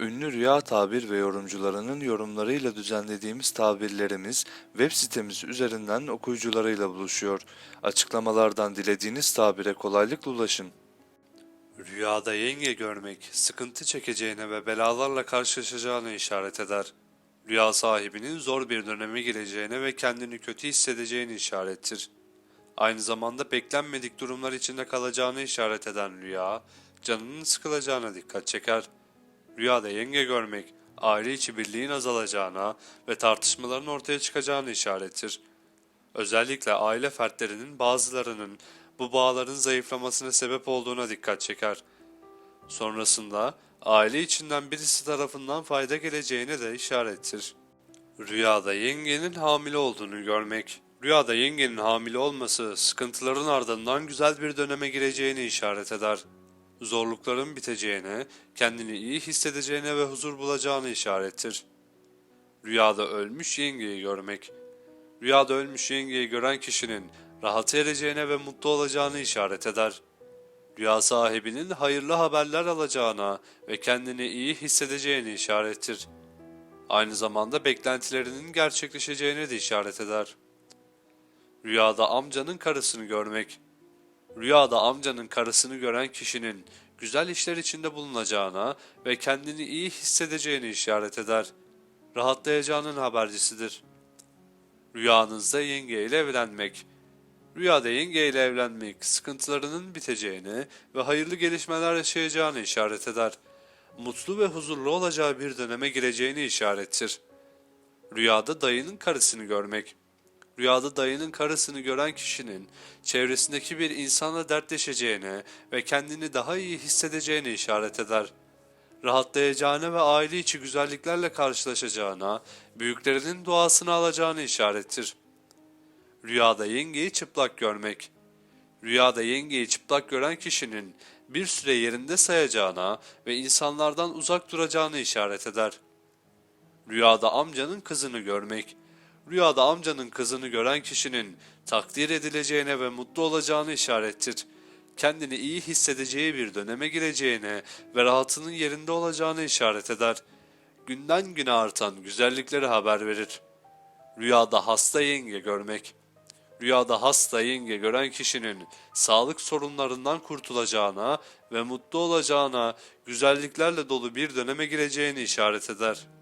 Ünlü rüya tabir ve yorumcularının yorumlarıyla düzenlediğimiz tabirlerimiz web sitemiz üzerinden okuyucularıyla buluşuyor. Açıklamalardan dilediğiniz tabire kolaylıkla ulaşın. Rüyada yenge görmek, sıkıntı çekeceğine ve belalarla karşılaşacağına işaret eder. Rüya sahibinin zor bir döneme gireceğine ve kendini kötü hissedeceğini işarettir. Aynı zamanda beklenmedik durumlar içinde kalacağını işaret eden rüya, canının sıkılacağına dikkat çeker. Rüyada yenge görmek, aile içi birliğin azalacağına ve tartışmaların ortaya çıkacağını işarettir. Özellikle aile fertlerinin bazılarının bu bağların zayıflamasına sebep olduğuna dikkat çeker. Sonrasında aile içinden birisi tarafından fayda geleceğine de işarettir. Rüyada yengenin hamile olduğunu görmek. Rüyada yengenin hamile olması sıkıntıların ardından güzel bir döneme gireceğini işaret eder. Zorlukların biteceğine, kendini iyi hissedeceğine ve huzur bulacağını işarettir. Rüyada ölmüş yengeyi görmek. Rüyada ölmüş yengeyi gören kişinin rahat ereceğine ve mutlu olacağını işaret eder. Rüya sahibinin hayırlı haberler alacağına ve kendini iyi hissedeceğini işarettir. Aynı zamanda beklentilerinin gerçekleşeceğine de işaret eder. Rüyada amcanın karısını görmek. Rüyada amcanın karısını gören kişinin güzel işler içinde bulunacağına ve kendini iyi hissedeceğini işaret eder. Rahatlayacağının habercisidir. Rüyanızda yenge ile evlenmek. Rüyada yenge ile evlenmek sıkıntılarının biteceğini ve hayırlı gelişmeler yaşayacağını işaret eder. Mutlu ve huzurlu olacağı bir döneme gireceğini işarettir. Rüyada dayının karısını görmek. Rüyada dayının karısını gören kişinin çevresindeki bir insanla dertleşeceğine ve kendini daha iyi hissedeceğini işaret eder. Rahatlayacağına ve aile içi güzelliklerle karşılaşacağına, büyüklerinin duasını alacağını işarettir. Rüyada yengeyi çıplak görmek. Rüyada yengeyi çıplak gören kişinin bir süre yerinde sayacağına ve insanlardan uzak duracağını işaret eder. Rüyada amcanın kızını görmek. Rüyada amcanın kızını gören kişinin takdir edileceğine ve mutlu olacağını işarettir. Kendini iyi hissedeceği bir döneme gireceğine ve rahatının yerinde olacağını işaret eder. Günden güne artan güzellikleri haber verir. Rüyada hasta yenge görmek. Rüyada hasta yenge gören kişinin sağlık sorunlarından kurtulacağına ve mutlu olacağına, güzelliklerle dolu bir döneme gireceğini işaret eder.''